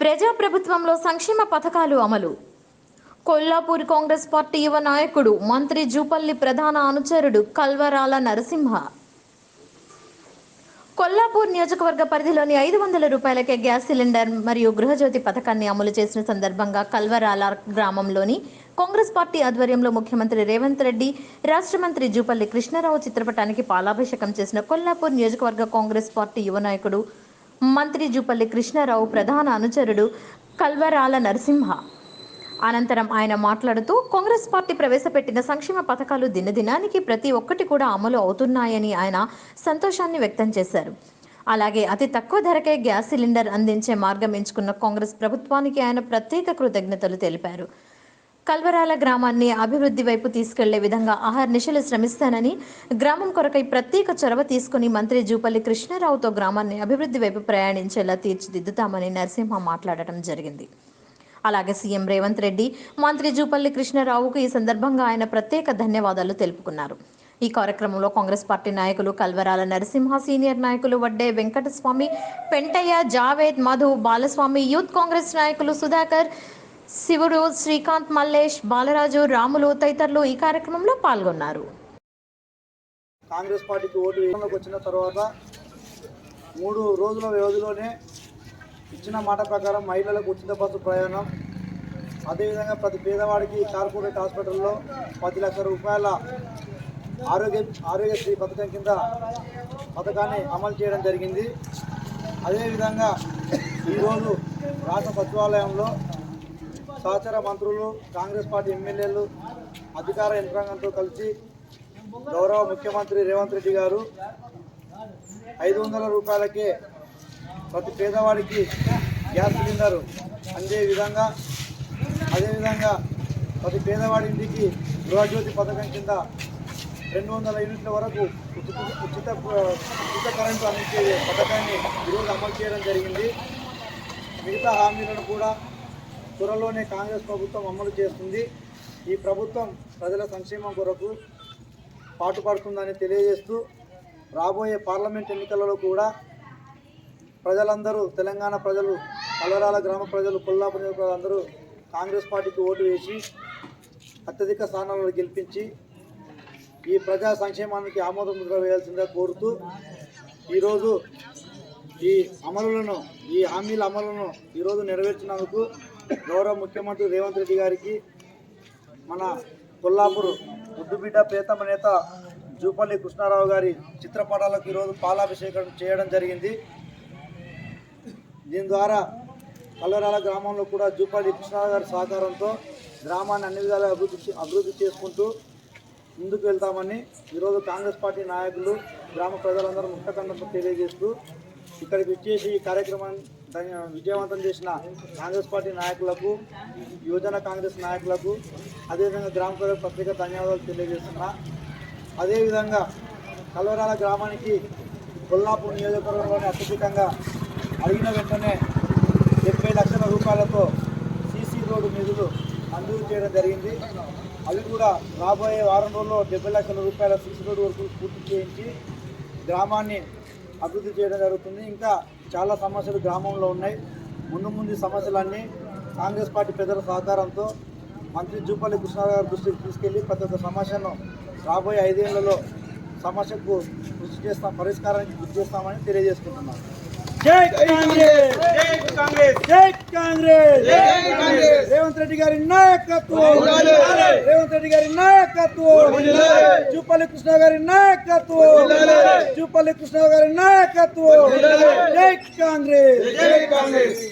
ప్రజాప్రభుత్వంలో సంక్షేమ పథకాలు అమలు. కొల్లాపూర్ కాంగ్రెస్ పార్టీ యువ నాయకుడు మంత్రి జూపల్లి ప్రధాన అనుచరుడు కల్వరాల నరసింహ. కొల్లాపూర్ నియోజకవర్గ పరిధిలోని ఐదు వందల రూపాయలకే గ్యాస్ సిలిండర్ మరియు గృహజ్యోతి పథకాన్ని అమలు చేసిన సందర్భంగా కల్వరాల గ్రామంలోని కాంగ్రెస్ పార్టీ ఆధ్వర్యంలో ముఖ్యమంత్రి రేవంత్ రెడ్డి రాష్ట్ర మంత్రి జూపల్లి కృష్ణారావు చిత్రపటానికి పాలాభిషేకం చేసిన కొల్లాపూర్ నియోజకవర్గ కాంగ్రెస్ పార్టీ యువ నాయకుడు మంత్రి జూపల్లి కృష్ణారావు ప్రధాన అనుచరుడు కల్వరాల నరసింహ. అనంతరం ఆయన మాట్లాడుతూ కాంగ్రెస్ పార్టీ ప్రవేశపెట్టిన సంక్షేమ పథకాలు దినదినానికి ప్రతి ఒక్కటి కూడా అమలు అవుతున్నాయని ఆయన సంతోషాన్ని వ్యక్తం చేశారు. అలాగే అతి తక్కువ ధరకే గ్యాస్ సిలిండర్ అందించే మార్గం ఎంచుకున్న కాంగ్రెస్ ప్రభుత్వానికి ఆయన ప్రత్యేక కృతజ్ఞతలు తెలిపారు. కల్వరాల గ్రామాన్ని అభివృద్ధి వైపు తీసుకెళ్ళే విధంగా ఆహార్నిశలు శ్రమిస్తానని గ్రామం కొరకై ప్రత్యేక చొరవ తీసుకుని మంత్రి జూపల్లి కృష్ణారావుతో గ్రామాన్ని అభివృద్ధి వైపు ప్రయాణించేలా తీర్చిదిద్దుతామని నరసింహ మాట్లాడటం జరిగింది. అలాగే సీఎం రేవంత్ రెడ్డి మంత్రి జూపల్లి కృష్ణారావుకు ఈ సందర్భంగా ఆయన ప్రత్యేక ధన్యవాదాలు తెలుపుకున్నారు. ఈ కార్యక్రమంలో కాంగ్రెస్ పార్టీ నాయకులు కల్వరాల నరసింహ సీనియర్ నాయకులు వడ్డే వెంకటస్వామి పెంటయ్య జావేద్ మధు బాలస్వామి యూత్ కాంగ్రెస్ నాయకులు సుధాకర్ శివుడు శ్రీకాంత్ మల్లేష్ బాలరాజు రాములు తదితరులు ఈ కార్యక్రమంలో పాల్గొన్నారు. కాంగ్రెస్ పార్టీకి ఓటు వేయడంలోకి వచ్చిన తర్వాత మూడు రోజుల వ్యవధిలోనే ఇచ్చిన మాట ప్రకారం మహిళలకు ఉచిత బస్సు ప్రయాణం. అదేవిధంగా ప్రతి పేదవాడికి కార్పొరేట్ హాస్పిటల్లో పది లక్షల రూపాయల ఆరోగ్య ఆరోగ్యశ్రీ పథకం కింద పథకాన్ని అమలు చేయడం జరిగింది. అదేవిధంగా ఈరోజు రాష్ట్ర సచివాలయంలో సహచర మంత్రులు కాంగ్రెస్ పార్టీ ఎమ్మెల్యేలు అధికార యంత్రాంగంతో కలిసి గౌరవ ముఖ్యమంత్రి రేవంత్ రెడ్డి గారు ఐదు వందల రూపాయలకే ప్రతి పేదవాడికి గ్యాస్ సిలిండర్ అందే విధంగా అదేవిధంగా ప్రతి పేదవాడి ఇంటికి గృహజ్యోతి పథకం కింద రెండు వందల యూనిట్ల వరకు ఉచిత ఉచిత ఉచిత కరెంటు అందించే పథకాన్ని ఈరోజు అమలు చేయడం జరిగింది. మిగతా హామీలను కూడా త్వరలోనే కాంగ్రెస్ ప్రభుత్వం అమలు చేస్తుంది. ఈ ప్రభుత్వం ప్రజల సంక్షేమం కొరకు పాటుపడుతుందని తెలియజేస్తూ రాబోయే పార్లమెంట్ ఎన్నికలలో కూడా ప్రజలందరూ తెలంగాణ ప్రజలు కలరాల గ్రామ ప్రజలు కొల్లాపు అందరూ కాంగ్రెస్ పార్టీకి ఓటు వేసి అత్యధిక స్థానాలను గెలిపించి ఈ ప్రజా సంక్షేమానికి ఆమోద ముద్ర వేయాల్సిందిగా కోరుతూ ఈరోజు ఈ అమలులను ఈ హామీల అమలును ఈరోజు నెరవేర్చినందుకు గౌరవ ముఖ్యమంత్రి రేవంత్ రెడ్డి గారికి మన కొల్లాపూర్ ముద్దుబిడ్డ ప్రేతమ నేత జూపల్లి కృష్ణారావు గారి చిత్రపటాలకు ఈరోజు పాలాభిషేకం చేయడం జరిగింది. దీని ద్వారా కల్లరాల గ్రామంలో కూడా జూపల్లి కృష్ణారావు గారి సహకారంతో గ్రామాన్ని అన్ని విధాలుగా అభివృద్ధి అభివృద్ధి చేసుకుంటూ ముందుకు వెళ్తామని ఈరోజు కాంగ్రెస్ పార్టీ నాయకులు గ్రామ ప్రజలందరూ ముఖ్యకండంతో తెలియజేస్తూ ఇక్కడికి వచ్చేసి ఈ కార్యక్రమాన్ని విజయవంతం చేసిన కాంగ్రెస్ పార్టీ నాయకులకు యువజన కాంగ్రెస్ నాయకులకు అదేవిధంగా గ్రామ ప్రజలకు ప్రత్యేక ధన్యవాదాలు తెలియజేస్తున్నా. అదేవిధంగా కల్వరాల గ్రామానికి కొల్లాపూర్ నియోజకవర్గంలోని అత్యధికంగా అడిగిన వెంటనే డెబ్బై లక్షల రూపాయలతో సీసీ రోడ్డు నిధులు మంజూరు చేయడం జరిగింది. అవి కూడా రాబోయే వారం రోజుల్లో డెబ్బై లక్షల రూపాయల సీసీ రోడ్డు వరకు పూర్తి చేయించి గ్రామాన్ని అభివృద్ధి చేయడం జరుగుతుంది. ఇంకా చాలా సమస్యలు గ్రామంలో ఉన్నాయి. ముందు ముందు సమస్యలన్నీ కాంగ్రెస్ పార్టీ పెద్దల సహకారంతో మంత్రి జూపల్లి కృష్ణారావు గారి దృష్టికి తీసుకెళ్ళి ప్రతి ఒక్క సమస్యను రాబోయే ఐదేళ్ళలో సమస్యకు కృషి చేస్తాం పరిష్కారానికి కృషి చేస్తామని తెలియజేసుకుంటున్నాను కాంగ్రెస్. జై కాంగ్రెస్. రేవంత్ రెడ్డి గారి నాయకత్వం. రేవంత్ రెడ్డి గారి నాయకత్వం. జూపల్లి కృష్ణ గారి నాయకత్వం. జూపల్లి కృష్ణ గారి నాయకత్వం. జై కాంగ్రెస్. జై కాంగ్రెస్.